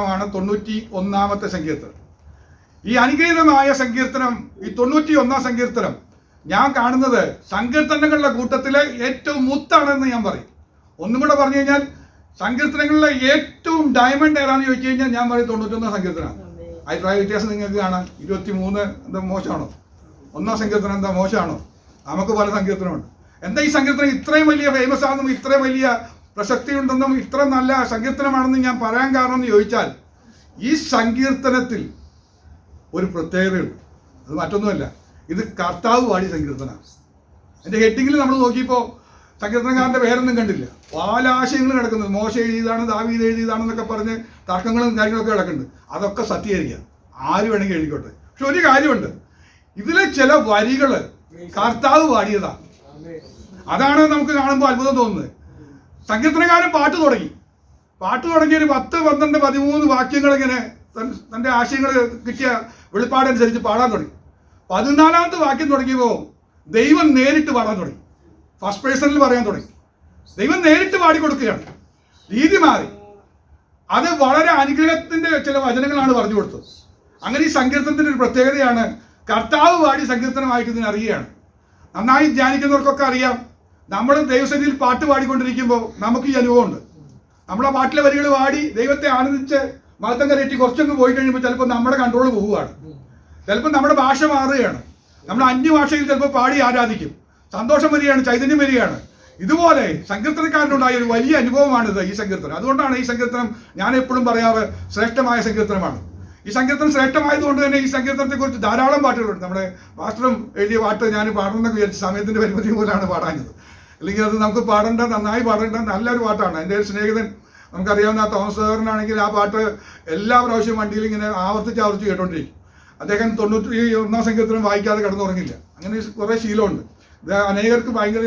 സങ്കീർത്തനമാണ് തൊണ്ണൂറ്റി ഒന്നാമത്തെ സങ്കീർത്തനം. ഈ അനുഗ്രഹീതമായ സങ്കീർത്തനം ഈ തൊണ്ണൂറ്റി ഒന്നാം സങ്കീർത്തനം ഞാൻ കാണുന്നത് സങ്കീർത്തനങ്ങളുടെ കൂട്ടത്തിലെ ഏറ്റവും മുത്താണെന്ന് ഞാൻ പറയും. ഒന്നും കൂടെ പറഞ്ഞു കഴിഞ്ഞാൽ സങ്കീർത്തനങ്ങളിലെ ഏറ്റവും ഡയമണ്ട് ഏതാണെന്ന് ചോദിച്ചു കഴിഞ്ഞാൽ ഞാൻ പറയും തൊണ്ണൂറ്റൊന്നാം സങ്കീർത്തനമാണ്. അഭിപ്രായ വ്യത്യാസം നിങ്ങൾക്ക് കാണാം. ഇരുപത്തി മൂന്ന് എന്താ മോശമാണോ? ഒന്നാം സങ്കീർത്തനം എന്താ മോശമാണോ? നമുക്ക് പല സങ്കീർത്തനമുണ്ട്. എന്താ ഈ സങ്കീർത്തനം ഇത്രയും വലിയ ഫേമസ് ആണെന്നും ഇത്രയും വലിയ പ്രസക്തി ഉണ്ടെന്നും ഇത്ര നല്ല സങ്കീർത്തനമാണെന്ന് ഞാൻ പറയാൻ കാരണം എന്ന് ചോദിച്ചാൽ ഈ സങ്കീർത്തനത്തിൽ ഒരു പ്രത്യേകതയുണ്ട്. അത് മറ്റൊന്നുമല്ല. ഇത് കർത്താവ് പാടി സങ്കീർത്തനമാണ്. എന്റെ ഹെഡിങ്ങിൽ നമ്മൾ നോക്കിയപ്പോൾ സങ്കീർത്തനക്കാരന്റെ പേരൊന്നും കണ്ടില്ല. പാലാശയങ്ങൾ കിടക്കുന്നത് മോശ എഴുതിയതാണ് ദാവീദ് എഴുതിയതാണെന്നൊക്കെ പറഞ്ഞ് തർക്കങ്ങളും കാര്യങ്ങളൊക്കെ കിടക്കുന്നുണ്ട്. അതൊക്കെ സത്യമായിരിക്കാം ആര് വേണമെങ്കിൽ എഴുതിക്കോട്ടെ. പക്ഷെ ഒരു കാര്യമുണ്ട്. ഇതിലെ ചില വരികൾ കർത്താവ് പാടിയതാണ് അതാണ് നമുക്ക് കാണുമ്പോൾ അത്ഭുതം തോന്നുന്നത്. സങ്കീർത്തനക്കാരൻ പാട്ട് തുടങ്ങി. പാട്ട് തുടങ്ങി ഒരു പത്ത് പന്ത്രണ്ട് പതിമൂന്ന് വാക്യങ്ങൾ ഇങ്ങനെ തന്റെ ആശയങ്ങൾ കിട്ടിയ വെളിപ്പാടനുസരിച്ച് പാടാൻ തുടങ്ങി. പതിനാലാമത്തെ വാക്യം തുടങ്ങിയപ്പോൾ ദൈവം നേരിട്ട് പാടാൻ തുടങ്ങി. ഫസ്റ്റ് പേഴ്സണിൽ പറയാൻ തുടങ്ങി. ദൈവം നേരിട്ട് പാടിക്കൊടുക്കുകയാണ്. രീതി മാറി. അത് വളരെ അനുഗ്രഹത്തിന്റെ ചില വചനങ്ങളാണ് പറഞ്ഞു കൊടുത്തത്. അങ്ങനെ ഈ സങ്കീർത്തനത്തിന്റെ ഒരു പ്രത്യേകതയാണ് കർത്താവ് പാടി സങ്കീർത്തനമായിട്ട് വായിക്കുന്നതിന് അറിയുകയാണ്. നന്നായി ധ്യാനിക്കുന്നവർക്കൊക്കെ അറിയാം. നമ്മൾ ദൈവസന്നിധിയിൽ പാട്ട് പാടിക്കൊണ്ടിരിക്കുമ്പോൾ നമുക്ക് ഈ അനുഭവമുണ്ട്. നമ്മളെ പാട്ടിലെ വരികൾ പാടി ദൈവത്തെ ആനന്ദിച്ച് മതം കരയറ്റി കുറച്ചൊക്കെ പോയി കഴിയുമ്പോൾ ചിലപ്പോൾ നമ്മുടെ കൺട്രോൾ പോവുകയാണ് ചിലപ്പോൾ നമ്മുടെ ഭാഷ മാറുകയാണ്. നമ്മൾ അന്യഭാഷയിൽ ചിലപ്പോൾ പാടി ആരാധിക്കും. സന്തോഷം വരികയാണ് ചൈതന്യം വരികയാണ്. ഇതുപോലെ സങ്കീർത്തനക്കാരനുണ്ടായ ഒരു വലിയ അനുഭവമാണിത് ഈ സങ്കീർത്തനം. അതുകൊണ്ടാണ് ഈ സങ്കീർത്തനം ഞാൻ എപ്പോഴും പറയാറ് ശ്രേഷ്ഠമായ സങ്കീർത്തനമാണ്. ഈ സങ്കീർത്തനം ശ്രേഷ്ഠമായതുകൊണ്ട് തന്നെ ഈ സങ്കീർത്തനത്തെ കുറിച്ച് ധാരാളം പാട്ടുകളുണ്ട്. നമ്മുടെ മാസ്റ്ററും എഴുതിയ പാട്ട് ഞാൻ പാടണമെന്നൊക്കെ വിചാരിച്ച സമയത്തിന്റെ പരിമിതി പോലാണ് പാടാഞ്ഞത്. അല്ലെങ്കിൽ അത് നമുക്ക് പാടേണ്ട നന്നായി പാടേണ്ട നല്ലൊരു പാട്ടാണ്. എന്റെ സ്നേഹിതൻ നമുക്കറിയാവുന്ന തോമസ് സാറിനാണെങ്കിൽ ആ പാട്ട് എല്ലാ പ്രാവശ്യവും വണ്ടിയിൽ ഇങ്ങനെ ആവർത്തിച്ച് ആവർത്തിച്ച് കേട്ടോണ്ടിരിക്കും. അദ്ദേഹം തൊണ്ണൂറ്റി ഒന്നാം സങ്കീർത്തനം വായിക്കാതെ കിടന്നുറങ്ങില്ല. അങ്ങനെ കുറേ ശീലമുണ്ട്. ഇത് അനേകർക്ക് ഭയങ്കര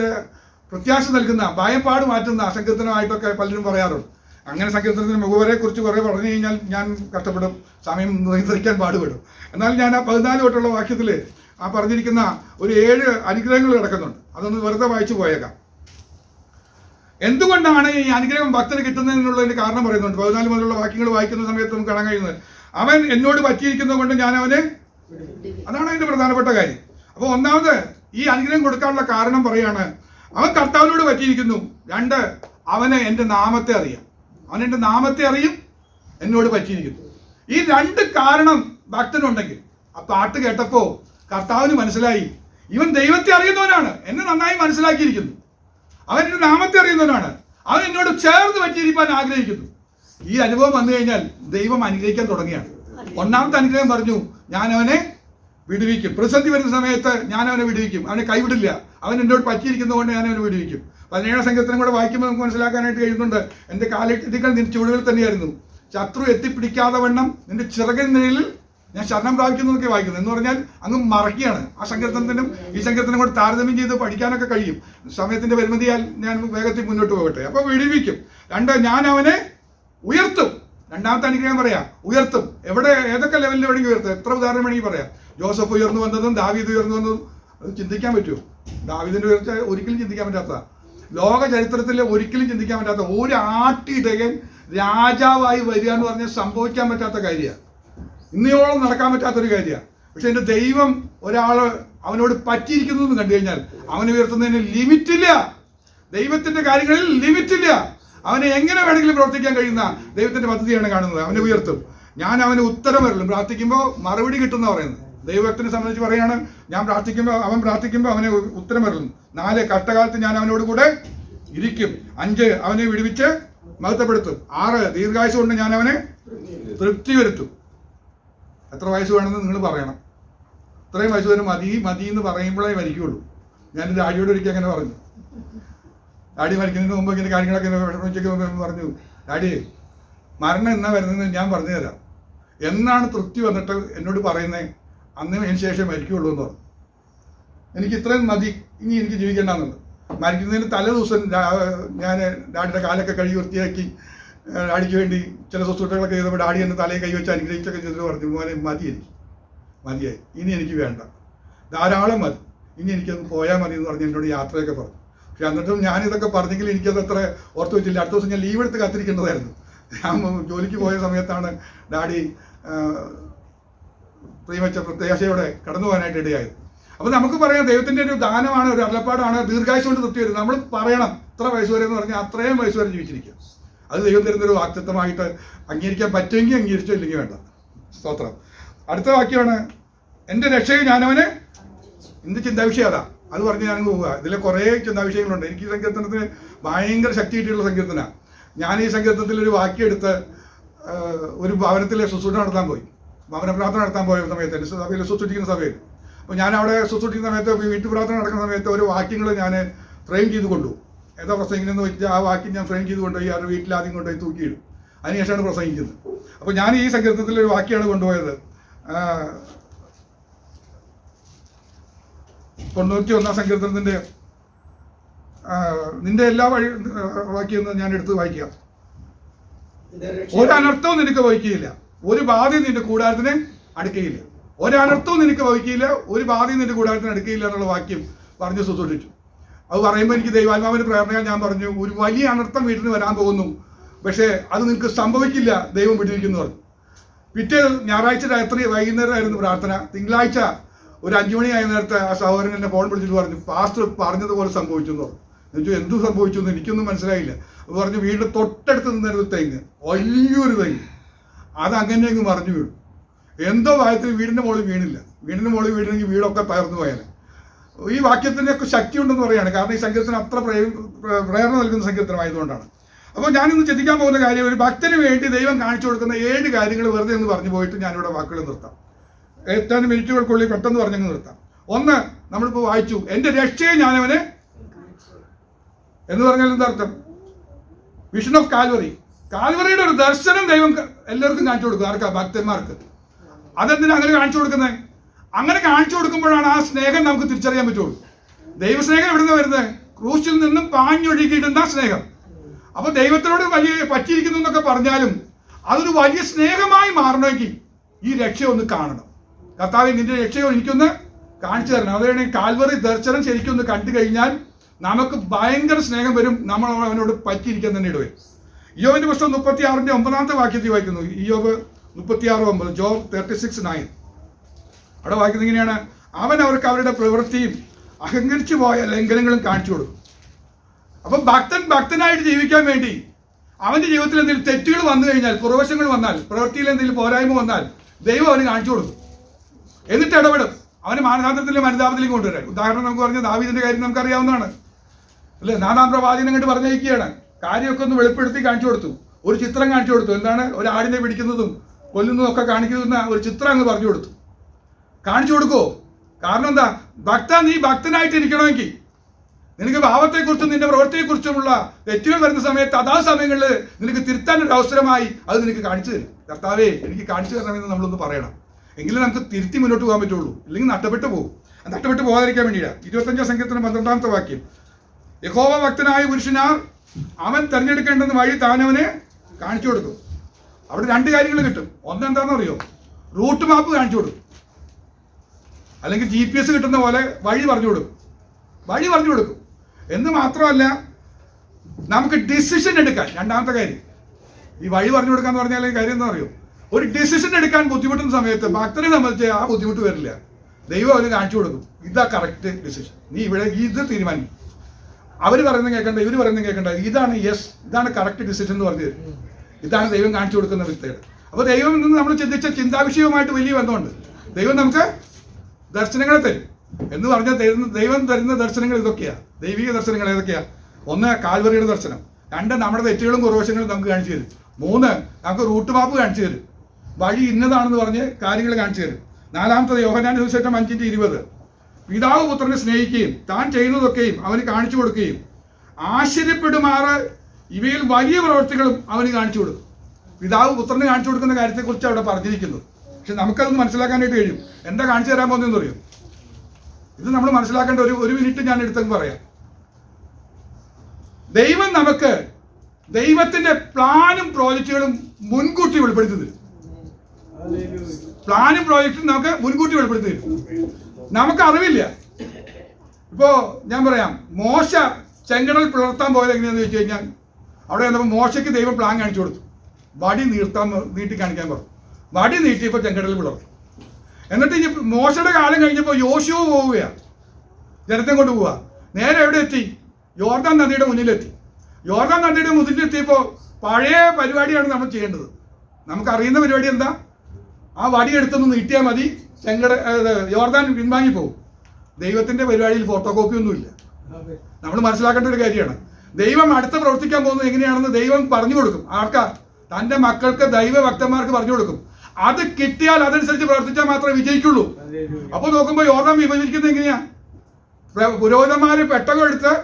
പ്രത്യാശ നൽകുന്ന ഭയപ്പാട് മാറ്റുന്ന സങ്കീർത്തനമായിട്ടൊക്കെ പലരും പറയാറുണ്ട്. അങ്ങനെ സങ്കീർത്തനത്തിന് മുഖവരെ കുറിച്ച് കുറേ പറഞ്ഞു കഴിഞ്ഞാൽ ഞാൻ കഷ്ടപ്പെടും സമയം നിയന്ത്രിക്കാൻ പാടുപെടും. എന്നാൽ ഞാൻ ആ പതിനാല് തൊട്ടുള്ള വാക്യത്തിൽ ആ പറഞ്ഞിരിക്കുന്ന ഒരു ഏഴ് അനുഗ്രഹങ്ങൾ കിടക്കുന്നുണ്ട്. അതൊന്ന് വെറുതെ വായിച്ചു പോയേക്കാം. എന്തുകൊണ്ടാണ് ഈ അനുഗ്രഹം ഭക്തന് കിട്ടുന്നതിനുള്ളതിന്റെ കാരണം പറയുന്നുണ്ട്? പതിനാല് മുതലുള്ള വാക്യങ്ങൾ വായിക്കുന്ന സമയത്ത് നമുക്ക് കാണാൻ കഴിയുന്നത്. അവൻ എന്നോട് പറ്റിയിരിക്കുന്നത് കൊണ്ട് ഞാൻ അവനെ അതാണ് അതിന്റെ പ്രധാനപ്പെട്ട കാര്യം. അപ്പോൾ ഒന്നാമത് ഈ അനുഗ്രഹം കൊടുക്കാനുള്ള കാരണം പറയാണ്. അവൻ കർത്താവിനോട് പറ്റിയിരിക്കുന്നു. രണ്ട് അവന് എന്റെ നാമത്തെ അറിയാം. അവൻ എന്റെ നാമത്തെ അറിയും എന്നോട് പറ്റിയിരിക്കുന്നു. ഈ രണ്ട് കാരണം ഭക്തനുണ്ടെങ്കിൽ ആ പാട്ട് കേട്ടപ്പോൾ കർത്താവിന് മനസ്സിലായി. ഇവൻ ദൈവത്തെ അറിയുന്നവനാണ്. എന്നെ നന്നായി മനസ്സിലാക്കിയിരിക്കുന്നു. അവൻ എന്റെ നാമത്തെ അറിയുന്നവനാണ്. അവൻ എന്നോട് ചേർന്ന് പറ്റിയിരിക്കാൻ ആഗ്രഹിക്കുന്നു. ഈ അനുഭവം വന്നു കഴിഞ്ഞാൽ ദൈവം അനുഗ്രഹിക്കാൻ തുടങ്ങിയാണ്. ഒന്നാമത്തെ അനുഗ്രഹം പറഞ്ഞു ഞാൻ അവനെ വിടുവിക്കും. പ്രതിസന്ധി വരുന്ന സമയത്ത് ഞാൻ അവനെ വിടുവിക്കും. അവനെ കൈവിടില്ല. അവൻ എന്നോട് പറ്റിയിരിക്കുന്നതുകൊണ്ട് ഞാൻ അവനെ വിടുവിക്കും. പതിനേഴാം സംഘത്തിനും കൂടെ വായിക്കുമ്പോൾ നമുക്ക് മനസ്സിലാക്കാനായിട്ട് കഴിയുന്നുണ്ട് എന്റെ കാലഘട്ടത്തിൽ നിന്റെ ചുവടുകൾ തന്നെയായിരുന്നു. ശത്രു എത്തിപ്പിടിക്കാതെ വണ്ണം നിന്റെ ചിറകിൻ നിഴലിൽ ഞാൻ ശരണം പ്രാപിക്കുന്നു എന്നൊക്കെ വായിക്കുന്നു. എന്ന് പറഞ്ഞാൽ അങ്ങ് മറക്കുകയാണ് ആ സങ്കീർത്തനത്തിനും ഈ സങ്കീർത്തനം കൂടെ താരതമ്യം ചെയ്ത് പഠിക്കാനൊക്കെ കഴിയും. സമയത്തിന്റെ പരിമിതിയാൽ ഞാൻ വേഗത്തിൽ മുന്നോട്ട് പോകട്ടെ. അപ്പൊ വിടിവിക്കും. രണ്ട് ഞാൻ അവനെ ഉയർത്തും. രണ്ടാമത്തെ അനുഗ്രഹം പറയാം ഉയർത്തും. എവിടെ ഏതൊക്കെ ലെവലിൽ വേണമെങ്കിൽ ഉയർത്തും. എത്ര ഉദാഹരണം വേണമെങ്കിൽ പറയാം. ജോസഫ് ഉയർന്നു വന്നതും ദാവീദ് ഉയർന്നു വന്നതും അത് ചിന്തിക്കാൻ പറ്റുമോ? ദാവീദിന്റെ ഉയർച്ച ഒരിക്കലും ചിന്തിക്കാൻ പറ്റാത്ത ലോക ചരിത്രത്തിൽ ഒരിക്കലും ചിന്തിക്കാൻ പറ്റാത്ത ഒരു ആട്ടിടകൻ രാജാവായി വരിക എന്ന് പറഞ്ഞാൽ സംഭവിക്കാൻ പറ്റാത്ത കാര്യമാണ് ഇന്നയോളം നടക്കാൻ പറ്റാത്തൊരു കാര്യമാണ് പക്ഷെ എന്റെ ദൈവം ഒരാൾ അവനോട് പറ്റിയിരിക്കുന്നു എന്ന് കണ്ടു കഴിഞ്ഞാൽ അവന് ഉയർത്തുന്നതിന് ലിമിറ്റില്ല. ദൈവത്തിന്റെ കാര്യങ്ങളിൽ ലിമിറ്റില്ല. അവനെ എങ്ങനെ വേണമെങ്കിലും പ്രവർത്തിക്കാൻ കഴിയുന്ന ദൈവത്തിന്റെ പദ്ധതിയാണ് കാണുന്നത്. അവനെ ഉയർത്തും. ഞാൻ അവന് ഉത്തരം വരലും. പ്രാർത്ഥിക്കുമ്പോൾ മറുപടി കിട്ടുന്ന പറയുന്നത്. ദൈവത്തിനെ സംബന്ധിച്ച് പറയാണ് ഞാൻ പ്രാർത്ഥിക്കുമ്പോൾ അവൻ പ്രാർത്ഥിക്കുമ്പോൾ അവനെ ഉത്തരം വരലും. നാല് കഷ്ടകാലത്ത് ഞാൻ അവനോട് കൂടെ ഇരിക്കും. അഞ്ച് അവനെ വിടുവിച്ച് മഹത്വപ്പെടുത്തും. ആറ് ദീർഘായുസ് കൊണ്ട് ഞാൻ അവനെ തൃപ്തി വരുത്തും എത്ര വയസ്സ് വേണമെന്ന് നിങ്ങൾ പറയണം. ഇത്രയും വയസ്സ് വരെ മതി മതി എന്ന് പറയുമ്പോഴേ മരിക്കുള്ളൂ. ഞാൻ ഡാഡിയോട് ഒരിക്കൽ അങ്ങനെ പറഞ്ഞു. ഡാഡി മരിക്കുന്നതിന് മുമ്പ് ഇങ്ങനെ കാര്യങ്ങളൊക്കെ വിഷമിച്ചൊക്കെ പറഞ്ഞു. ഡാഡി മരണം എന്നാ വരുന്നതെന്ന് ഞാൻ പറഞ്ഞു തരാം എന്നാണ് തൃപ്തി വന്നിട്ട് എന്നോട് പറയുന്നത് അന്ന് അതിന് ശേഷം മരിക്കുള്ളൂ എന്ന് പറഞ്ഞു. എനിക്ക് ഇത്രയും മതി ഇനി എനിക്ക് ജീവിക്കേണ്ടെന്നുണ്ട്. മരിക്കുന്നതിന് തലേ ദിവസം ഞാൻ ഡാഡിയുടെ കാലൊക്കെ കഴുകി വൃത്തിയാക്കി ഡാഡിക്ക് വേണ്ടി ചില ശുശ്രൂഷകളൊക്കെ ചെയ്തപ്പോൾ ഡാഡി എന്നെ തലയിൽ കൈവച്ച് അനുഗ്രഹിച്ചൊക്കെ ചെയ്തിട്ട് പറഞ്ഞു മോനെ മതി എനിക്ക് മതിയായി ഇനി എനിക്ക് വേണ്ട. ധാരാളം മതി. ഇനി എനിക്കൊന്ന് പോയാൽ മതി എന്ന് പറഞ്ഞ് എന്നോട് യാത്രയൊക്കെ പറഞ്ഞു. പക്ഷെ എന്നിട്ടും ഞാനിതൊക്കെ പറഞ്ഞെങ്കിൽ എനിക്കത് അത്ര ഓർത്ത് വെച്ചില്ല. അടുത്ത ദിവസം ഞാൻ ലീവ് എടുത്ത് കാത്തിരിക്കേണ്ടതായിരുന്നു. ഞാൻ ജോലിക്ക് പോയ സമയത്താണ് ഡാഡി പ്രിയമച്ച പ്രത്യാശയോടെ കടന്നു പോകാനായിട്ട് ഇടയായത്. അപ്പോൾ നമുക്ക് പറയാം ദൈവത്തിന്റെ ഒരു ദാനമാണ് ഒരു അരുളപ്പാടാണ് ദീർഘായുസ് കൊണ്ട് തൃപ്തി വരും നമ്മൾ പറയണം ഇത്ര വയസ്സ് വരെ എന്ന് പറഞ്ഞാൽ അത്രയും വയസ്സ് വരെ ജീവിച്ചിരിക്കുക. അത് ദൈവം തരുന്ന ഒരു വാക്തത്വമായിട്ട് അംഗീകരിക്കാൻ പറ്റുമെങ്കിൽ അംഗീകരിച്ചോ ഇല്ലെങ്കിൽ വേണ്ട. സ്തോത്രം. അടുത്ത വാക്യമാണ് എന്റെ രക്ഷയെ ഞാനവന് എന്ത് ചിന്താവിഷയം അതാ? അത് പറഞ്ഞ് ഞാൻ പോവുക. ഇതിലെ കുറേ ചിന്താവിഷയങ്ങളുണ്ട്. എനിക്ക് ഈ സങ്കീർത്തനത്തിന് ഭയങ്കര ശക്തി കിട്ടിയുള്ള സങ്കീർത്തന. ഞാൻ ഈ സങ്കീർത്തനത്തിൽ ഒരു വാക്യം എടുത്ത് ഒരു ഭവനത്തിലെ ശുശ്രൂഷ നടത്താൻ പോയി. ഭവന പ്രാർത്ഥന നടത്താൻ പോയ സമയത്ത് എന്റെ സഭയിൽ ശുശ്രൂഷിക്കുന്ന സഭയിൽ. അപ്പോൾ ഞാൻ അവിടെ ശുശ്രൂഷിക്കുന്ന സമയത്ത് വീട്ടു പ്രാർത്ഥന നടക്കുന്ന സമയത്ത് ഒരു വാക്യങ്ങൾ ഞാൻ ഫ്രെയിം ചെയ്ത് കൊണ്ടുപോകും. ഏതാ പ്രസംഗിക്കുന്നത് വെച്ചാൽ ആ വാക്യം ഞാൻ ഫ്രെയിം ചെയ്ത് കൊണ്ടുപോയി അവരുടെ വീട്ടിൽ ആദ്യം കൊണ്ടുപോയി തൂക്കിയിടും. അതിനുശേഷമാണ് പ്രസംഗിക്കുന്നത്. അപ്പോൾ ഞാൻ ഈ സങ്കീർത്തത്തിൽ ഒരു വാക്യമാണ് കൊണ്ടുപോയത്. തൊണ്ണൂറ്റി ഒന്നാം സങ്കീർത്തനത്തിന്റെ നിന്റെ എല്ലാ വഴി വാക്യം ഞാൻ എടുത്ത് വായിക്കാം. ഒരനർത്ഥവും നിനക്ക് വഹിക്കുകയില്ല ഒരു ബാധയും നിന്റെ കൂടാരത്തിന് അടുക്കുകയില്ല ഒരനർത്ഥവും നിനക്ക് വഹിക്കില്ല ഒരു ബാധയും നിന്റെ കൂടാരത്തിന് അടുക്കുകയില്ല എന്നുള്ള വാക്യം പറഞ്ഞു ശുശ്രൂഷിച്ചു അത് പറയുമ്പോൾ എനിക്ക് ദൈവാത്മാവിന് പ്രേരണ ഞാൻ പറഞ്ഞു ഒരു വലിയ അനർത്ഥം വീട്ടിൽ വരാൻ പോകുന്നു. പക്ഷേ അത് നിങ്ങൾക്ക് സംഭവിക്കില്ല ദൈവം വിട്ടിരിക്കുന്നു പറഞ്ഞു. പിറ്റേ ഞായറാഴ്ച രാത്രി വൈകുന്നേരമായിരുന്നു പ്രാർത്ഥന. തിങ്കളാഴ്ച ഒരു അഞ്ചു മണിയായ നേരത്തെ ആ സഹോദരൻ എന്നെ ഫോൺ വിളിച്ചിട്ട് പറഞ്ഞു പാസ്റ്റർ പറഞ്ഞതുപോലെ സംഭവിച്ചു എന്ന് പറഞ്ഞു എന്നു എന്തു സംഭവിച്ചു എന്ന് എനിക്കൊന്നും മനസ്സിലായില്ല. അത് പറഞ്ഞു വീണ്ടും തൊട്ടടുത്ത് നിന്നൊരു തെങ്ങ് വലിയൊരു തെങ്ങ്. അത് അങ്ങനെ അങ്ങ് മറിഞ്ഞു വീണു. എന്തോ ഭാഗത്തിൽ വീടിന്റെ മുകളിൽ വീണില്ല. വീടിന്റെ മുകളിൽ വീണില്ലെങ്കിൽ വീടൊക്കെ തകർന്നു പോയാൽ ഈ വാക്യത്തിനൊക്കെ ശക്തി ഉണ്ടെന്ന് പറയാണ് കാരണം ഈ സങ്കീർത്തനം അത്ര പ്രേ- പ്രേ- പ്രേരണ നൽകുന്ന സങ്കീർത്തനമായതുകൊണ്ടാണ്. അപ്പോൾ ഞാനിന്ന് ചിന്തിക്കാൻ പോകുന്ന കാര്യം ഒരു ഭക്തന് വേണ്ടി ദൈവം കാണിച്ചു കൊടുക്കുന്ന ഏഴ് കാര്യങ്ങൾ വെറുതെ എന്ന് പറഞ്ഞു പോയിട്ട് ഞാനിവിടെ വാക്കുകൾ നിർത്താം. ഏതാനും മിനിറ്റുകൾക്കുള്ളിൽ പെട്ടെന്ന് പറഞ്ഞങ്ങ് നിർത്താം. ഒന്ന് നമ്മളിപ്പോൾ വായിച്ചു എന്റെ രക്ഷയെ ഞാനവനെ എന്ന് പറഞ്ഞാൽ എന്താ അർത്ഥം? വിഷൻ ഓഫ് കാൽവറി കാൽവറിയുടെ ഒരു ദർശനം ദൈവം എല്ലാവർക്കും കാണിച്ചു കൊടുക്കും. ആർക്കാ? ഭക്തന്മാർക്ക്. അതെന്തിനാ അങ്ങനെ കാണിച്ചു കൊടുക്കുന്നത് അങ്ങനെ കാണിച്ചു കൊടുക്കുമ്പോഴാണ് ആ സ്നേഹം നമുക്ക് തിരിച്ചറിയാൻ പറ്റുള്ളൂ. ദൈവസ്നേഹം നിന്ന് വരുന്നത്? ക്രൂശിൽ നിന്നും പാഞ്ഞൊഴുകിയിടുന്ന സ്നേഹം. അപ്പൊ ദൈവത്തിനോട് വലിയ പറ്റിയിരിക്കുന്നു എന്നൊക്കെ പറഞ്ഞാലും അതൊരു വലിയ സ്നേഹമായി മാറണമെങ്കിൽ ഈ രക്ഷ ഒന്ന് കാണണം. കർത്താവ് നിന്റെ രക്ഷയോ എനിക്കൊന്ന് കാണിച്ചു തരണം. അതാണ് കാൽവറി ദർശനം ശരിക്കും ഒന്ന് കണ്ടു കഴിഞ്ഞാൽ നമുക്ക് ഭയങ്കര സ്നേഹം വരും. നമ്മൾ അവനോട് പറ്റിയിരിക്കാൻ തന്നെ ഇടവരും യോബിന്റെ പുസ്തകം മുപ്പത്തി ആറിന്റെ ഒമ്പതാമത്തെ വാക്യത്തിൽ വായിക്കുന്നു. യോബ് മുപ്പത്തി ആറ് ഒമ്പത് ജോബ് തേർട്ടി സിക്സ് നയൻ. അവിടെ വായിക്കുന്നത് ഇങ്ങനെയാണ് അവൻ അവർക്ക് അവരുടെ പ്രവൃത്തിയും അഹങ്കരിച്ചു പോയ ലംഘനങ്ങളും കാണിച്ചു കൊടുക്കും. അപ്പൊ ഭക്തൻ ഭക്തനായിട്ട് ജീവിക്കാൻ വേണ്ടി അവന്റെ ജീവിതത്തിൽ എന്തെങ്കിലും തെറ്റുകൾ വന്നു കഴിഞ്ഞാൽ പുറവശങ്ങൾ വന്നാൽ പ്രവൃത്തിയിൽ എന്തെങ്കിലും പോരായ്മ വന്നാൽ ദൈവം അവന് കാണിച്ചു കൊടുക്കും. എന്നിട്ട് ഇടപെടും. അവന് മാനസാന്തരത്തിലും മനതാപത്തിലേക്ക് കൊണ്ടുവരാൻ. ഉദാഹരണം നമുക്ക് പറഞ്ഞ ദാവീദിന്റെ കാര്യം നമുക്കറിയാവുന്നതാണ്. അല്ലേ? നാലാം പ്രവാചകൻ അങ്ങോട്ട് പറഞ്ഞിരിക്കുകയാണ്. കാര്യമൊക്കെ ഒന്ന് വെളിപ്പെടുത്തി കാണിച്ചു കൊടുത്തു. ഒരു ചിത്രം കാണിച്ചു കൊടുത്തു. എന്താണ്? ഒരു ആടിനെ പിടിക്കുന്നതും കൊല്ലുന്നതും ഒക്കെ കാണിക്കുന്ന ഒരു ചിത്രം അങ്ങ് പറഞ്ഞു കൊടുത്തു. കാണിച്ചു കൊടുക്കുവോ കാരണം എന്താ? ഭക്ത നീ ഭക്തനായിട്ട് ഇരിക്കണമെങ്കിൽ നിനക്ക് ഭാവത്തെക്കുറിച്ചും നിന്റെ പ്രവൃത്തിയെക്കുറിച്ചുമുള്ള തെറ്റുകൾ വരുന്ന സമയത്ത് അതാ സമയങ്ങളിൽ നിനക്ക് തിരുത്താൻ ഒരു അവസരമായി അത് നിനക്ക് കാണിച്ചു തരും. കർത്താവേ എനിക്ക് കാണിച്ചു തരണമെന്ന് നമ്മളൊന്ന് പറയണം. എങ്കിലും നമുക്ക് തിരുത്തി മുന്നോട്ട് പോകാൻ പറ്റുള്ളൂ. ഇല്ലെങ്കിൽ നഷ്ടപ്പെട്ടു പോകും. നഷ്ടപ്പെട്ടു പോകാതിരിക്കാൻ വേണ്ടിയാണ് ഇരുപത്തഞ്ചാം സംഖ്യത്തിന് പന്ത്രണ്ടാമത്തെ വാക്യം. യഹോവ ഭക്തനായ പുരുഷനാർ അവൻ തിരഞ്ഞെടുക്കേണ്ടെന്ന് വഴി താനവനെ കാണിച്ചു കൊടുക്കും. അവിടെ രണ്ട് കാര്യങ്ങൾ കിട്ടും. ഒന്നെന്താണെന്ന് അറിയോ റൂട്ട് മാപ്പ് കാണിച്ചു കൊടുക്കും. അല്ലെങ്കിൽ ജി പി എസ് കിട്ടുന്ന പോലെ വഴി പറഞ്ഞു കൊടുക്കും. വഴി പറഞ്ഞു കൊടുക്കും. എന്ന് മാത്രമല്ല നമുക്ക് ഡിസിഷൻ എടുക്കാൻ രണ്ടാമത്തെ കാര്യം. ഈ വഴി പറഞ്ഞു കൊടുക്കാന്ന് പറഞ്ഞാൽ കാര്യം എന്താ അറിയോ? ഒരു ഡിസിഷൻ എടുക്കാൻ ബുദ്ധിമുട്ടുന്ന സമയത്ത് ഭക്തനെ സംബന്ധിച്ച് ആ ബുദ്ധിമുട്ട് വരില്ല. ദൈവം അവന് കാണിച്ചു കൊടുക്കും. ഇതാ കറക്റ്റ് ഡിസിഷൻ നീ ഇവിടെ ഇത് തീരുമാനിക്കും. അവർ പറയുന്നത് കേൾക്കണ്ട ഇവർ പറയുന്നത് കേൾക്കണ്ട. ഇതാണ് യെസ് ഇതാണ് കറക്റ്റ് ഡിസിഷൻ എന്ന് പറഞ്ഞു തരും. ഇതാണ് ദൈവം കാണിച്ചു കൊടുക്കുന്ന വിത്തേട് അപ്പോൾ ദൈവം നിന്ന് നമ്മൾ ചിന്തിച്ച ചിന്താവിഷയവുമായിട്ട് വലിയ ബന്ധമുണ്ട്. ദൈവം നമുക്ക് ദർശനങ്ങളെ തരും. എന്ന് പറഞ്ഞാൽ തരുന്ന ദൈവം തരുന്ന ദർശനങ്ങൾ ഇതൊക്കെയാ. ദൈവിക ദർശനങ്ങൾ ഏതൊക്കെയാ? ഒന്ന് കാൽവറിയുടെ ദർശനം. രണ്ട് നമ്മുടെ തെറ്റുകളും കുറവശങ്ങളും നമുക്ക് കാണിച്ചു തരും. മൂന്ന് നമുക്ക് റൂട്ട് മാപ്പ് കാണിച്ചു തരും. വഴി ഇന്നതാണെന്ന് പറഞ്ഞ് കാര്യങ്ങൾ കാണിച്ചു തരും. നാലാമത്തത് യോഹനാൻ സുവിശേഷം അഞ്ചിന്റെ ഇരുപത്. പിതാവ് പുത്രനെ സ്നേഹിക്കുകയും താൻ ചെയ്യുന്നതൊക്കെയും അവന് കാണിച്ചു കൊടുക്കുകയും ആശ്ചര്യപ്പെടുമാറ് ഇവയിൽ വലിയ പ്രവർത്തികളും അവന് കാണിച്ചു കൊടുക്കും. പിതാവ് പുത്രന് കാണിച്ചു കൊടുക്കുന്ന കാര്യത്തെക്കുറിച്ച് അവിടെ പറഞ്ഞിരിക്കുന്നത് പക്ഷെ നമുക്കതൊന്ന് മനസ്സിലാക്കാനായിട്ട് കഴിയും. എന്താ കാണിച്ചു തരാൻ പോകുന്നതെന്ന് അറിയും? ഇത് നമ്മൾ മനസ്സിലാക്കേണ്ട ഒരു ഒരു മിനിറ്റ് ഞാൻ എടുത്തെന്ന് പറയാം. ദൈവം നമുക്ക് ദൈവത്തിന്റെ പ്ലാനും പ്രോജക്റ്റുകളും മുൻകൂട്ടി വെളിപ്പെടുത്തി തരും. പ്ലാനും പ്രോജക്റ്റും നമുക്ക് മുൻകൂട്ടി വെളിപ്പെടുത്തി തരും. നമുക്ക് അറിവില്ല. ഇപ്പോ ഞാൻ പറയാം മോശ ചെങ്കടൽ പുലർത്താൻ പോയത് എങ്ങനെയാന്ന് വെച്ച് കഴിഞ്ഞാൽ അവിടെ വന്നപ്പോൾ മോശയ്ക്ക് ദൈവം പ്ലാൻ കാണിച്ചു കൊടുത്തു. വടി നീർത്താൻ നീട്ടി കാണിക്കാൻ പറഞ്ഞു. വടി നീട്ടിയപ്പോൾ ചെങ്കടൽ വിളർന്നു. എന്നിട്ട് ഇനി മോശയുടെ കാലം കഴിഞ്ഞപ്പോൾ യോശുവ പോവുകയാണ് ജനത്തെ കൊണ്ട് പോവുക നേരെ എവിടെ എത്തി? യോർദാൻ നദിയുടെ മുന്നിലെത്തി. യോർദാൻ നദിയുടെ മുന്നിലെത്തിയപ്പോൾ പഴയ പരിപാടിയാണ് നമ്മൾ ചെയ്യേണ്ടത്. നമുക്കറിയുന്ന പരിപാടി എന്താ? ആ വടി എടുത്തൊന്ന് നീട്ടിയാൽ മതി ചെങ്കട യോർദാൻ പിൻവാങ്ങി പോകും ദൈവത്തിന്റെ പരിപാടിയിൽ ഫോട്ടോ കോപ്പി ഒന്നുമില്ല നമ്മൾ മനസ്സിലാക്കേണ്ട ഒരു കാര്യമാണ്. ദൈവം അടുത്ത് പ്രവർത്തിക്കാൻ പോകുന്നത് എങ്ങനെയാണെന്ന് ദൈവം പറഞ്ഞു കൊടുക്കും. ആർക്കാ? തന്റെ മക്കൾക്ക് ദൈവഭക്തന്മാർക്ക് പറഞ്ഞു കൊടുക്കും. അത് കിട്ടിയാൽ അതനുസരിച്ച് പ്രവർത്തിച്ചാൽ മാത്രമേ വിജയിക്കുള്ളൂ. അപ്പോൾ നോക്കുമ്പോൾ യോർദാൻ വിഭജിക്കുന്നത് എങ്ങനെയാ? പ്ര- പുരോഹിതന്മാര് പെട്ടകം എടുത്ത്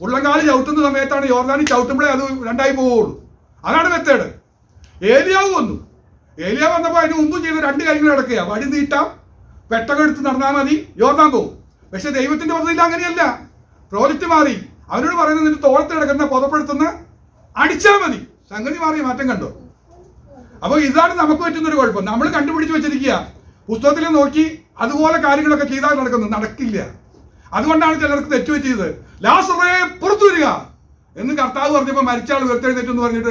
ഉള്ളങ്കാലി ചവിട്ടുന്ന സമയത്താണ് യോർദാനി ചവിട്ടുമ്പോഴേ അത് രണ്ടായി പോവുള്ളൂ. അതാണ് മെത്തേഡ്. ഏലിയാവ് വന്നു. ഏലിയാവ് വന്നപ്പോൾ അതിന് മുമ്പ് ചെയ്ത രണ്ട് കാര്യങ്ങൾ നടക്കുക. വടി നീട്ടാം പെട്ടകം എടുത്ത് നടന്നാൽ മതി യോർദാൻ പോകും പക്ഷെ ദൈവത്തിന്റെ പദ്ധതിയിൽ അങ്ങനെയല്ല. പ്രോജക്റ്റ് മാറി. അവരോട് പറയുന്നത് നിന്റെ തോളത്ത് കിടക്കുന്ന പുതപ്പെടുത്തുന്ന അടിച്ചാൽ മതി. സംഗതി മാറി മാറ്റം കണ്ടോ? അപ്പോൾ ഇതാണ് നമുക്ക് പറ്റുന്ന ഒരു കുഴപ്പം. നമ്മൾ കണ്ടുപിടിച്ച് വെച്ചിരിക്കുക. പുസ്തകത്തിൽ നോക്കി അതുപോലെ കാര്യങ്ങളൊക്കെ ചെയ്താൽ നടക്കുന്നത് നടക്കില്ല. അതുകൊണ്ടാണ് ചിലർക്ക് തെറ്റുപറ്റിയത്. ലാസറേ പുറത്തു വരിക. എന്ന് കർത്താവ് പറഞ്ഞപ്പോൾ മരിച്ച ആൾ ഉയർത്തെഴുന്നേറ്റ് എന്ന് പറഞ്ഞിട്ട്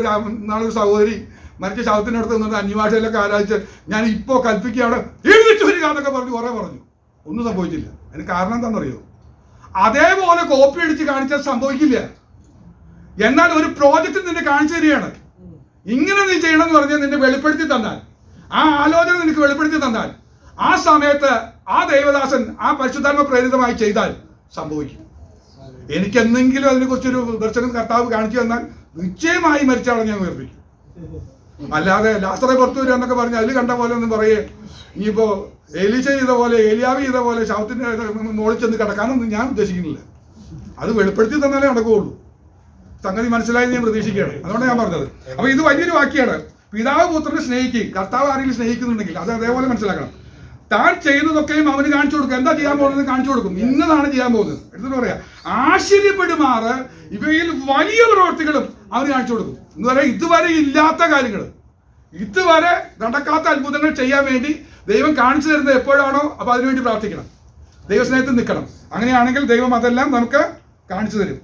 നാളൊരു സഹോദരി മരിച്ച ശവത്തിനടുത്ത് നിന്നിട്ട് അന്യഭാഷയിലൊക്കെ ആരാധിച്ച് ഞാൻ ഇപ്പോൾ കൽപ്പിക്കുകയാണ്. എഴുന്നേറ്റ് വരിക എന്നൊക്കെ പറഞ്ഞു കുറേ പറഞ്ഞു. ഒന്നും സംഭവിച്ചില്ല. അതിന് കാരണം എന്താണെന്നറിയോ? അതേപോലെ കോപ്പി അടിച്ച് കാണിച്ചാൽ സംഭവിക്കില്ല. എന്നാൽ ഒരു പ്രോജക്റ്റ് നിന്നെ കാണിച്ചു തരികയാണ്. ഇങ്ങനെ നീ ചെയ്യണം എന്ന് പറഞ്ഞാൽ നിന്നെ വെളിപ്പെടുത്തി തന്നാൽ ആ ആലോചന നിനക്ക് വെളിപ്പെടുത്തി തന്നാൽ ആ സമയത്ത് ആ ദൈവദാസൻ ആ പരിശുദ്ധാത്മ പ്രേരിതമായി ചെയ്താൽ സംഭവിക്കും. എനിക്ക് എന്തെങ്കിലും അതിനെക്കുറിച്ചൊരു ദർശനം കർത്താവ് കാണിച്ചു തന്നാൽ നിശ്ചയമായി മരിച്ചാളെ ഞാൻ ഉയർപ്പിക്കും. അല്ലാതെ ലാസ്റ്ററെ പുറത്തു വരിക എന്നൊക്കെ പറഞ്ഞ് അതിൽ കണ്ട പോലെ ഒന്നും പറയേ ഇനിയിപ്പോ എലീശ ചെയ്ത പോലെ ഏലിയാവ് ചെയ്ത പോലെ ശവത്തിന്റെ മുകളിൽ ചെന്ന് കിടക്കാനൊന്നും ഞാൻ ഉദ്ദേശിക്കുന്നില്ല. അത് വെളിപ്പെടുത്തി തന്നാലേ നടക്കുകയുള്ളൂ. സംഗതി മനസ്സിലായി ഞാൻ പ്രതീക്ഷിക്കുകയാണ്. അതുകൊണ്ട് ഞാൻ പറഞ്ഞത്. അപ്പൊ ഇത് വലിയൊരു വാക്യാണ്. പിതാവ് പുത്രനെ സ്നേഹിക്കുകയും കർത്താവ് ആരെങ്കിലും സ്നേഹിക്കുന്നുണ്ടെങ്കിൽ അത് അതേപോലെ മനസ്സിലാക്കണം. താൻ ചെയ്യുന്നതൊക്കെയും അവന് കാണിച്ചു കൊടുക്കും. എന്താ ചെയ്യാൻ പോകുന്നത്? കാണിച്ചു കൊടുക്കും. ഇന്നതാണ് ചെയ്യാൻ പോകുന്നത്. എടുത്തിട്ട് പറയാ. ആശ്ചര്യപ്പെടുമാറ് ഇവയിൽ വലിയ പ്രവർത്തികളും അവന് കാണിച്ചു കൊടുക്കും. എന്ന് പറയാം ഇതുവരെ ഇല്ലാത്ത കാര്യങ്ങൾ. ഇതുവരെ നടക്കാത്ത അത്ഭുതങ്ങൾ ചെയ്യാൻ വേണ്ടി ദൈവം കാണിച്ചു തരുന്നത് എപ്പോഴാണോ അപ്പൊ അതിനുവേണ്ടി പ്രാർത്ഥിക്കണം. ദൈവസ്നേഹത്തിൽ നിൽക്കണം. അങ്ങനെയാണെങ്കിൽ ദൈവം അതെല്ലാം നമുക്ക് കാണിച്ചു തരും.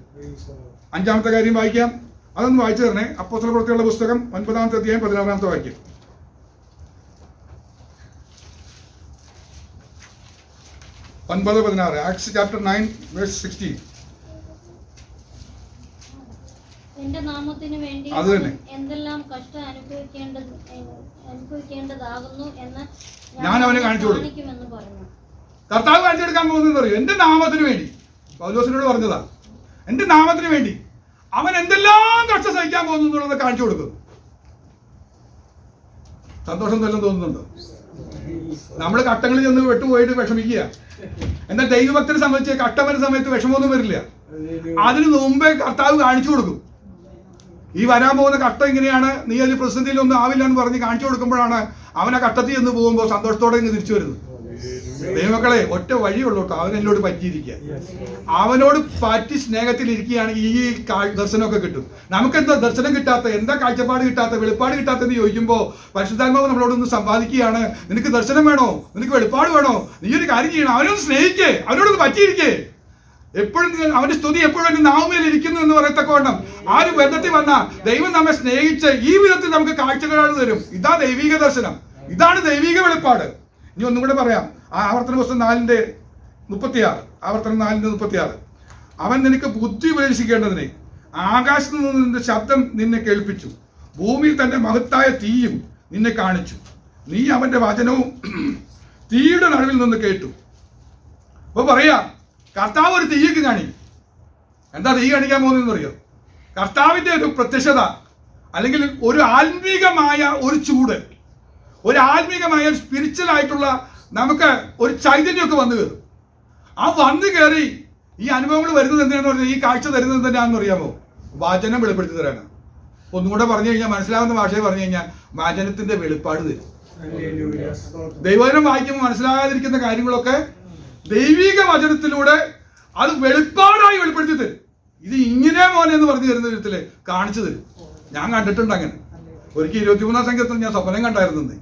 അഞ്ചാമത്തെ കാര്യം വായിക്കാം. അതൊന്ന് വായിച്ചു തരണേ. അപ്പോസ്തല പ്രവൃത്തിയുള്ള പുസ്തകം ഒൻപതാമത്തെ അധ്യായം പതിനാറാമത്തെ വാക്യം. ഒൻപത് പതിനാറ്. Acts chapter nine verse sixteen. അത് തന്നെ. എന്തെല്ലാം കഷ്ടം അനുഭവിക്കേണ്ടത് അനുഭവിക്കേണ്ടതാകുന്നു എന്ന് ഞാൻ അവനെ കാണിച്ചു കർത്താവ് കാണിച്ചെടുക്കാൻ പോകുന്നത് അറിയോ എന്റെ നാമത്തിന് വേണ്ടി. പൗലോസിനോട് പറഞ്ഞതാ. എന്റെ നാമത്തിന് വേണ്ടി. അവൻ എന്തെല്ലാം കഷ്ടം സഹിക്കാൻ പോകുന്നു എന്നുള്ളത് കാണിച്ചു കൊടുക്കും സന്തോഷം തന്നെ തോന്നുന്നുണ്ടോ? നമ്മൾ കട്ടങ്ങളിൽ ചെന്ന് വെട്ടുപോയിട്ട് വിഷമിക്കുക. എന്നാൽ ദൈവഭക്തനെ സംബന്ധിച്ച് കട്ടം സമയത്ത് വിഷമമൊന്നും വരില്ല. അതിന് മുമ്പേ കർത്താവ് കാണിച്ചു കൊടുക്കും. ഈ വരാൻ പോകുന്ന കട്ടം ഇങ്ങനെയാണ് നീ അതിൽ പ്രതിസന്ധിയിലൊന്നും ആവില്ല എന്ന് പറഞ്ഞ് കാണിച്ചു കൊടുക്കുമ്പോഴാണ് അവൻ ആ കട്ടത്തിൽ നിന്ന് പോകുമ്പോൾ സന്തോഷത്തോടെ ഇങ്ങ് തിരിച്ചു വരുന്നത്. ദൈവമക്കളെ ഒറ്റ വഴിയുള്ളൂ കേട്ടോ. അവൻ എന്നോട് പറ്റിയിരിക്കുക. അവനോട് പറ്റി സ്നേഹത്തിൽ ഇരിക്കുകയാണെങ്കിൽ ഈ ദർശനമൊക്കെ കിട്ടും. നമുക്കെന്താ ദർശനം കിട്ടാത്ത എന്താ കാഴ്ചപ്പാട് കിട്ടാത്ത വെളിപ്പാട് കിട്ടാത്തെന്ന് ചോദിക്കുമ്പോൾ പരിശുദ്ധാത്മാവ് നമ്മളോടൊന്ന് സമ്പാദിക്കുകയാണ് നിനക്ക് ദർശനം വേണോ? നിനക്ക് വെളിപ്പാട് വേണോ? നീ ഒരു കാര്യം ചെയ്യണം. അവനൊന്ന് സ്നേഹിക്കേ. അവനോടൊന്ന് പറ്റിയിരിക്കേ. എപ്പോഴും അവന്റെ സ്തുതി എപ്പോഴും എന്റെ നാവുമേൽ ഇരിക്കുന്നു എന്ന് പറയത്തക്കവണ്ണം ആ ഒരു ബന്ധത്തിൽ വന്ന ദൈവം നമ്മെ സ്നേഹിച്ച് ഈ വിധത്തിൽ നമുക്ക് കാഴ്ചകളാണ് തരും. ഇതാ ദൈവിക ദർശനം. ഇതാണ് ദൈവിക വെളിപ്പാട്. ഇനി ഒന്നും കൂടെ പറയാം. ആ ആവർത്തന പുസ്തകം നാലിന്റെ മുപ്പത്തിയാറ് ആവർത്തനം നാലിന്റെ മുപ്പത്തിയാറ്. അവൻ നിനക്ക് ബുദ്ധി ഉപദേശിക്കേണ്ടതിനെ. ആകാശത്ത് നിന്ന് നിന്റെ ശബ്ദം നിന്നെ കേൾപ്പിച്ചു. ഭൂമിയിൽ തന്റെ മഹത്തായ തീയും നിന്നെ കാണിച്ചു. നീ അവന്റെ വചനവും തീയുടെ നടുവിൽ നിന്ന് കേട്ടു. അപ്പൊ പറയാ കർത്താവ് ഒരു തീയൊക്കെ കാണിക്കും എന്താ തീ കാണിക്കാൻ പോകുന്നതെന്ന് അറിയോ കർത്താവിന്റെ ഒരു പ്രത്യക്ഷത അല്ലെങ്കിൽ ഒരു ആത്മീകമായ ഒരു ചൂട് ഒരു ആത്മീകമായ സ്പിരിച്വൽ ആയിട്ടുള്ള നമുക്ക് ഒരു ചൈതന്യമൊക്കെ വന്നു കയറും. ആ വന്നു കയറി ഈ അനുഭവങ്ങൾ വരുന്നത് എന്തിനാണെന്ന് പറഞ്ഞാൽ ഈ കാഴ്ച തരുന്നത് എന്തിനാണെന്ന് അറിയാമോ? വാചനം വെളിപ്പെടുത്തി തരാണ് ഒന്നുകൂടെ പറഞ്ഞു കഴിഞ്ഞാൽ മനസ്സിലാവുന്ന ഭാഷയിൽ പറഞ്ഞു കഴിഞ്ഞാൽ വാചനത്തിന്റെ വെളിപ്പാട് തരും. ദൈവവചനം വായിക്കുമ്പോൾ മനസ്സിലാകാതിരിക്കുന്ന കാര്യങ്ങളൊക്കെ ദൈവിക വചനത്തിലൂടെ അത് വെളിപ്പാടായി വെളിപ്പെടുത്തി തരും. ഇത് ഇങ്ങനെ മോനെ എന്ന് പറഞ്ഞു തരുന്ന വിധത്തിൽ കാണിച്ചു തരും. ഞാൻ കണ്ടിട്ടുണ്ട് അങ്ങനെ. ഒരിക്കൽ ഇരുപത്തിമൂന്നാം സംഘത്തിൽ ഞാൻ സ്വപ്നം കണ്ടായിരുന്നു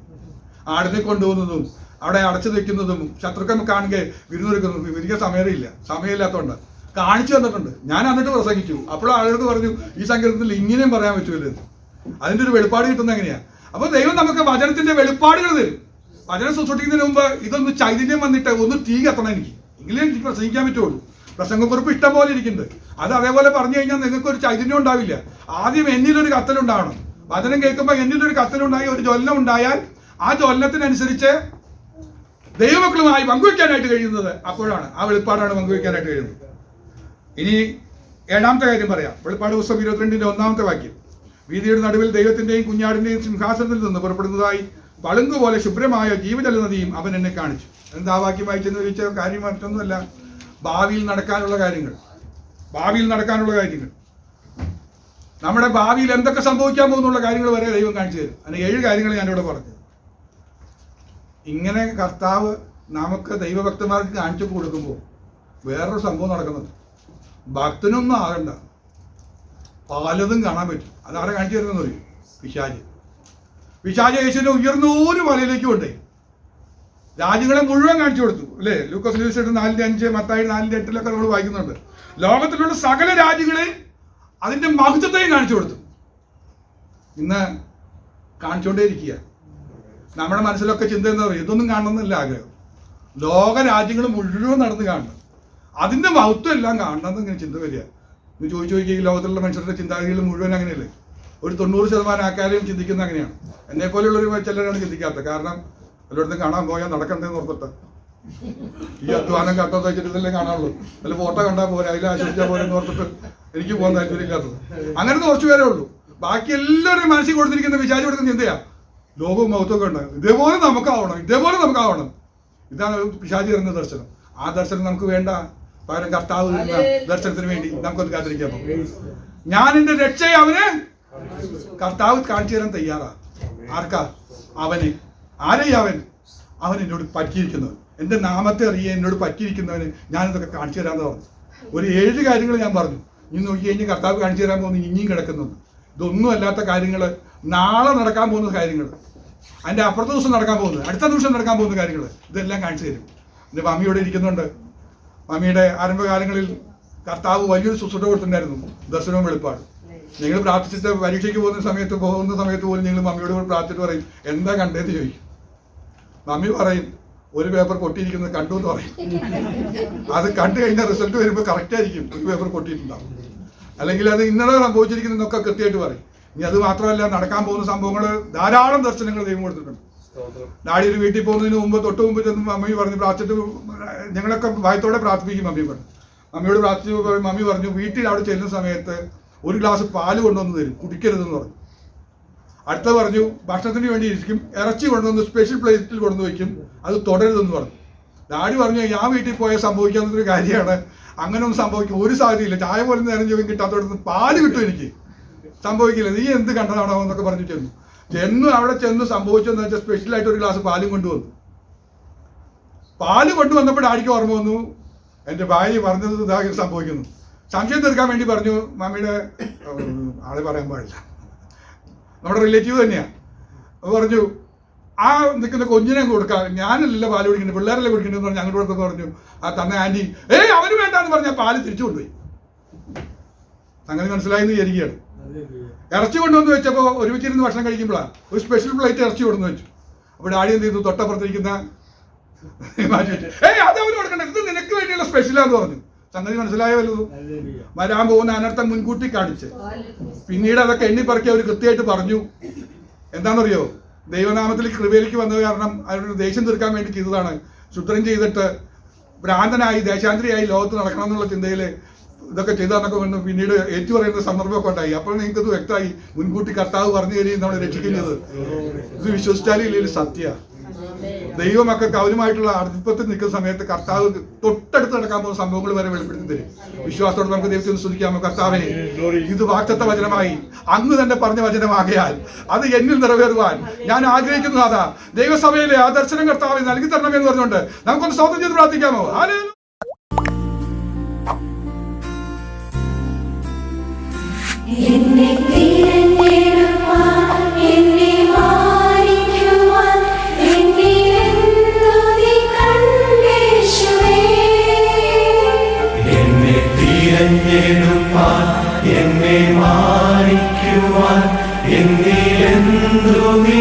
ആടിനെ കൊണ്ടുപോകുന്നതും അവിടെ അടച്ചു വെക്കുന്നതും ശത്രുക്കൾ കാണുക വിരുന്നൊരുക്കുന്നതും എനിക്ക് സമയമില്ല. സമയമില്ലാത്തതുകൊണ്ട് കാണിച്ചു തന്നിട്ടുണ്ട്. ഞാൻ എന്നിട്ട് പ്രസംഗിച്ചു. അപ്പോൾ ആളുകൾക്ക് പറഞ്ഞു ഈ സങ്കീർത്തനത്തിൽ ഇങ്ങനെയും പറയാൻ പറ്റൂല അതിന്റെ ഒരു വെളിപ്പാട് കിട്ടുന്ന എങ്ങനെയാ? അപ്പൊ ദൈവം നമുക്ക് വചനത്തിന്റെ വെളിപ്പാടുകൾ തരും. വചനം സൂക്ഷിക്കുന്നതിന് മുമ്പ് ഇതൊന്ന് ചൈതന്യം വന്നിട്ട് ഒന്ന് തീ കത്തണം എനിക്ക്. എങ്കിലേ എനിക്ക് പ്രസംഗിക്കാൻ പറ്റുള്ളൂ. പ്രസംഗക്കുറിപ്പ് ഇഷ്ടം പോലെ ഇരിക്കുന്നുണ്ട്. അത് അതേപോലെ പറഞ്ഞു കഴിഞ്ഞാൽ നിങ്ങൾക്ക് ഒരു ചൈതന്യം ഉണ്ടാവില്ല. ആദ്യം എന്നിലൊരു കത്തലുണ്ടാവണം വചനം കേൾക്കുമ്പോൾ എന്നിലൊരു കത്തലുണ്ടായി ഒരു ജ്വലനം ഉണ്ടായാൽ ആ ജ്വലനത്തിനനുസരിച്ച് ദൈവമക്കളുമായി പങ്കുവയ്ക്കാനായിട്ട് കഴിയുന്നത് അപ്പോഴാണ്. ആ വെളിപ്പാടാണ് പങ്കുവയ്ക്കാനായിട്ട് കഴിയുന്നത്. ഇനി ഏഴാമത്തെ കാര്യം പറയാം. വെളിപ്പാട് പുസ്തകം ഇരുപത്തിരണ്ടിന്റെ ഒന്നാമത്തെ വാക്യം. വീതിയുടെ നടുവിൽ ദൈവത്തിന്റെയും കുഞ്ഞാടിന്റെയും സിംഹാസനത്തിൽ നിന്ന് പുറപ്പെടുന്നതായി പളുങ്കുപോലെ ശുഭ്രമായ ജീവജല നദിയും അവൻ എന്നെ കാണിച്ചു. എന്താ വാക്യം വായിച്ചെന്ന് ചോദിച്ച കാര്യം മറ്റൊന്നുമല്ല. ഭാവിയിൽ നടക്കാനുള്ള കാര്യങ്ങൾ. ഭാവിയിൽ നടക്കാനുള്ള കാര്യങ്ങൾ. നമ്മുടെ ഭാവിയിൽ എന്തൊക്കെ സംഭവിക്കാൻ പോകുന്നുള്ള കാര്യങ്ങൾ വരെ ദൈവം കാണിച്ചു തരും. അതിന് ഏഴ് കാര്യങ്ങൾ ഞാനിവിടെ പറഞ്ഞു. ഇങ്ങനെ കർത്താവ് നമുക്ക് ദൈവഭക്തന്മാർക്ക് കാണിച്ചു കൊടുക്കുമ്പോൾ വേറൊരു സംഭവം നടക്കുന്നുണ്ട്. ഭക്തനൊന്നും ആകണ്ട. പലതും കാണാൻ പറ്റും. അതാരെ കാണിച്ചു തരുന്നത് പറയും പിശാജ് പിശാജ് യേശുവിനെ ഉയർന്ന ഒരു വലയിലേക്ക് കൊണ്ടേ രാജ്യങ്ങളെ മുഴുവൻ കാണിച്ചു കൊടുത്തു. അല്ലേ? ലൂക്കോസ് ലൂസിട്ട് നാലിന്റെ അഞ്ച് മത്തായി നാലിന്റെ എട്ടിലൊക്കെ നമ്മൾ വായിക്കുന്നുണ്ട്. ലോകത്തിലുള്ള സകല രാജ്യങ്ങളെ അതിന്റെ മഹത്വത്തെയും കാണിച്ചു കൊടുത്തു. ഇന്ന് കാണിച്ചുകൊണ്ടേയിരിക്കുക. നമ്മുടെ മനസ്സിലൊക്കെ ചിന്ത എന്താ പറയുക? ഇതൊന്നും കാണണമെന്നില്ല ആഗ്രഹം. ലോക രാജ്യങ്ങൾ മുഴുവൻ നടന്ന് കാണണം. അതിന്റെ മഹത്വം എല്ലാം കാണണമെന്ന് ഇങ്ങനെ ചിന്ത വരിക. ഇന്ന് ചോദിച്ചു നോക്കി ലോകത്തിലുള്ള മനുഷ്യരുടെ ചിന്താഗതികൾ മുഴുവൻ അങ്ങനെയല്ലേ? ഒരു തൊണ്ണൂറ് ശതമാനം ആൾക്കാരെയും ചിന്തിക്കുന്ന അങ്ങനെയാണ്. എന്നെ പോലെയുള്ളൊരു ചിലരാണ് ചിന്തിക്കാത്തത്. കാരണം എല്ലായിടത്തും കാണാൻ പോയാൽ നടക്കണ്ടെന്ന് ഓർത്തിട്ട്. ഈ അധ്വാനം കട്ടോ വെച്ചിട്ട് ഇതല്ലേ കാണാനുള്ളൂ. അല്ല ഫോട്ടോ കണ്ടാൽ പോരെ അതിൽ ആശ്വസിച്ചാൽ പോരെ എന്ന് ഓർത്തിട്ട് എനിക്ക് പോകാൻ താല്പര്യമില്ലാത്തത്. അങ്ങനെ കുറച്ച് പേരേ ഉള്ളൂ. ബാക്കി എല്ലാവരും മനസ്സിൽ കൊടുത്തിരിക്കുന്ന വിചാരിച്ചു കൊടുക്കുന്ന ചിന്തയാ. ലോകവും മൗത്തവും ഉണ്ട് ഇതേപോലെ നമുക്കാവണം ഇതേപോലെ നമുക്കാവണം. ഇതാണ് പിശാചി തരുന്ന ദർശനം. ആ ദർശനം നമുക്ക് വേണ്ട. പകരം കർത്താവ് തരുന്ന ദർശനത്തിന് വേണ്ടി നമുക്കൊന്ന് കാത്തിരിക്കാം ഞാൻ എന്റെ രക്ഷയെ അവന് കർത്താവ് കാണിച്ചു തരാൻ തയ്യാറാ. ആർക്കാ? അവന്. ആരെയ അവൻ? അവൻ എന്നോട് പറ്റിയിരിക്കുന്നത് എന്റെ നാമത്തെ അറിയ എന്നോട് പറ്റിയിരിക്കുന്നവന് ഞാൻ ഇതൊക്കെ കാണിച്ചു തരാന്ന് പറഞ്ഞു. ഒരു ഏഴ് കാര്യങ്ങൾ ഞാൻ പറഞ്ഞു. ഇനി നോക്കി കഴിഞ്ഞ് കർത്താവ് കാണിച്ചു തരാൻ പോകുന്നു ഇനിയും കിടക്കുന്നുണ്ട്. ഇതൊന്നും അല്ലാത്ത കാര്യങ്ങൾ നാളെ നടക്കാൻ പോകുന്ന കാര്യങ്ങൾ അതിന്റെ അപ്പുറത്തെ ദിവസം നടക്കാൻ പോകുന്നത് അടുത്ത ദിവസം നടക്കാൻ പോകുന്ന കാര്യങ്ങൾ ഇതെല്ലാം കാണിച്ചു തരും. എന്റെ മമ്മിയോടെ ഇരിക്കുന്നുണ്ട്. മമ്മിയുടെ ആരംഭകാലങ്ങളിൽ കർത്താവ് വലിയൊരു ശുശ്രൂഷ കൊടുത്തിട്ടുണ്ടായിരുന്നു ദർശനവും വെളിപ്പാട്. നിങ്ങൾ പ്രാർത്ഥിച്ചിട്ട് പരീക്ഷയ്ക്ക് പോകുന്ന സമയത്ത് പോകുന്ന സമയത്ത് പോലും നിങ്ങൾ മമ്മിയോട് കൂടി പ്രാർത്ഥിച്ചിട്ട് പറയും എന്താ കണ്ടേന്ന് ചോദിക്കും. മമ്മി പറയും ഒരു പേപ്പർ പൊട്ടിയിരിക്കുന്നത് കണ്ടു എന്ന് പറയും. അത് കണ്ടു കഴിഞ്ഞാൽ റിസൾട്ട് വരുമ്പോൾ കറക്റ്റ് ആയിരിക്കും ഒരു പേപ്പർ പൊട്ടിയിട്ടുണ്ടാവും. അല്ലെങ്കിൽ അത് ഇന്നലെ സംഭവിച്ചിരിക്കുന്നതൊക്കെ കൃത്യമായിട്ട് പറയും. ഇനി അത് മാത്രമല്ല നടക്കാൻ പോകുന്ന സംഭവങ്ങൾ ധാരാളം ദർശനങ്ങൾ ദൈവം കൊടുത്തിട്ടുണ്ട്. ഡാഡി ഒരു വീട്ടിൽ പോകുന്നതിന് മുമ്പ് തൊട്ട് മുമ്പ് ചെന്ന് മമ്മി പറഞ്ഞു പ്രാർത്ഥിച്ചിട്ട് ഞങ്ങളൊക്കെ ഭയത്തോടെ പ്രാർത്ഥിപ്പിക്കും മമ്മി പറഞ്ഞു. മമ്മിയോട് പ്രാർത്ഥിച്ചു മമ്മി പറഞ്ഞു വീട്ടിൽ അവിടെ ചെല്ലുന്ന സമയത്ത് ഒരു ഗ്ലാസ് പാൽ കൊണ്ടുവന്ന് തരും കുടിക്കരുതെന്ന് പറഞ്ഞു. അടുത്ത പറഞ്ഞു ഭക്ഷണത്തിന് വേണ്ടി ഇരിക്കും ഇറച്ചി കൊണ്ടുവന്ന് സ്പെഷ്യൽ പ്ലേറ്റിൽ കൊണ്ടുവന്ന് വയ്ക്കും അത് തുടരുതെന്ന് പറഞ്ഞു. ഡാഡി പറഞ്ഞു ഞാൻ വീട്ടിൽ പോയാൽ സംഭവിക്കാത്തൊരു കാര്യമാണ്. അങ്ങനെ ഒന്നും സംഭവിക്കും ഒരു സാധ്യതയില്ല. ചായ പോലും നേരം ചോദിക്കും കിട്ടാത്തോടത്ത് പാൽ കിട്ടും എനിക്ക്. സംഭവിക്കില്ല. നീ എന്ത് കണ്ടതാണോ എന്നൊക്കെ പറഞ്ഞു ചെന്നു. ചെന്നു അവിടെ ചെന്ന് സംഭവിച്ചെന്ന് വെച്ചാൽ സ്പെഷ്യലായിട്ട് ഒരു ഗ്ലാസ് പാലും കൊണ്ടുവന്നു. പാൽ കൊണ്ടുവന്നപ്പോൾ ആടിക്ക് ഓർമ്മ വന്നു. എന്റെ ഭാര്യ പറഞ്ഞത് ഇതാകെ ഇത് സംഭവിക്കുന്നു. സംശയം തീർക്കാൻ വേണ്ടി പറഞ്ഞു. മമ്മിയുടെ ആൾ പറയാൻ പാടില്ല. നമ്മുടെ റിലേറ്റീവ് തന്നെയാണ് അപ്പൊ പറഞ്ഞു ആ നിൽക്കുന്ന കൊഞ്ഞിനെ കൊടുക്കാം. ഞാനല്ല പാൽ കുടിക്കുന്നത് പിള്ളേരല്ലേ കുടിക്കുന്നത് പറഞ്ഞു അങ്ങോട്ട് കൊടുത്തെന്ന് പറഞ്ഞു ആ തന്ന ആന്റി ഏയ് അവന് വേണ്ടാന്ന് പറഞ്ഞാൽ പാൽ തിരിച്ചു കൊണ്ടുപോയി. സംഗതി മനസ്സിലായെന്ന് വിചാരിക്കുകയാണ്. ഇറച്ചി കൊണ്ടുവന്ന് വെച്ചപ്പോൾ ഒരുമിച്ചിരുന്ന് ഭക്ഷണം കഴിക്കുമ്പോഴാണ് ഒരു സ്പെഷ്യൽ പ്ലേറ്റ് ഇറച്ചി കൊണ്ടുവന്ന് വെച്ചു. അപ്പോൾ ഡാഡി എന്ത് ചെയ്തു? തൊട്ടപ്പുറത്തിരിക്കുന്ന ഏയ് അത് അവന് കൊടുക്കണ്ട. ഇത് നിനക്ക് വേണ്ടിയുള്ള സ്പെഷ്യലാന്ന് പറഞ്ഞു. സംഗതി മനസ്സിലായ വല്ലതും വരാൻ പോകുന്ന അനർത്ഥം മുൻകൂട്ടി കാണിച്ച്. പിന്നീട് അതൊക്കെ എണ്ണിപ്പറക്കി അവർ കൃത്യമായിട്ട് പറഞ്ഞു. എന്താണെന്നറിയോ? ദൈവനാമത്തിൽ കൃപയിലേക്ക് വന്നത് കാരണം അവരുടെ ദേഷ്യം തീർക്കാൻ വേണ്ടി ചെയ്തതാണ്. ശുദ്ധം ചെയ്തിട്ട് ഭ്രാന്തനായി ദേശാന്തരിയായി ലോകത്ത് നടക്കണം എന്നുള്ള ചിന്തയിൽ ഇതൊക്കെ ചെയ്താന്നൊക്കെ വന്ന് പിന്നീട് ഏറ്റു പറയുന്ന സന്ദർഭമൊക്കെ ഉണ്ടായി. അപ്പോൾ നിങ്ങൾക്ക് ഇത് വ്യക്തമായി മുൻകൂട്ടി കർത്താവ് പറഞ്ഞു തരികയും നമ്മളെ രക്ഷിക്കുന്നത്. ഇത് വിശ്വസിച്ചാലും ഇല്ലെങ്കിൽ സത്യ. ദൈവമക്കൾക്ക് അവരുമായിട്ടുള്ള അടുപ്പത്തിൽ നിൽക്കുന്ന സമയത്ത് കർത്താവ് തൊട്ടടുത്ത് നടക്കാൻ പോകുന്ന സംഭവങ്ങൾ വരെ വെളിപ്പെടുത്തി തരും. വിശ്വാസത്തോടെ നമുക്ക് ദൈവത്തെ ഒന്ന് ശ്രദ്ധിക്കാമോ കർത്താവെ ഇത് വാക്തത്വ വചനമായി അന്ന് തന്നെ പറഞ്ഞ വചനമാകയാൽ അത് എന്നിൽ നിറവേറുവാൻ ഞാൻ ആഗ്രഹിക്കുന്നു അതാ ദൈവസഭയിലെ ആ ദർശനം കർത്താവ് നൽകി തരണമെന്ന് പറഞ്ഞുകൊണ്ട് നമുക്കൊന്ന് സ്വന്തം ചെയ്ത് പ്രാർത്ഥിക്കാമോ? ഹല്ലേലൂയ. തിരഞ്ഞെടുപ്പാൻ എന്നെ മാനിക്കുവാൻ എന്നിലെന്തു നീ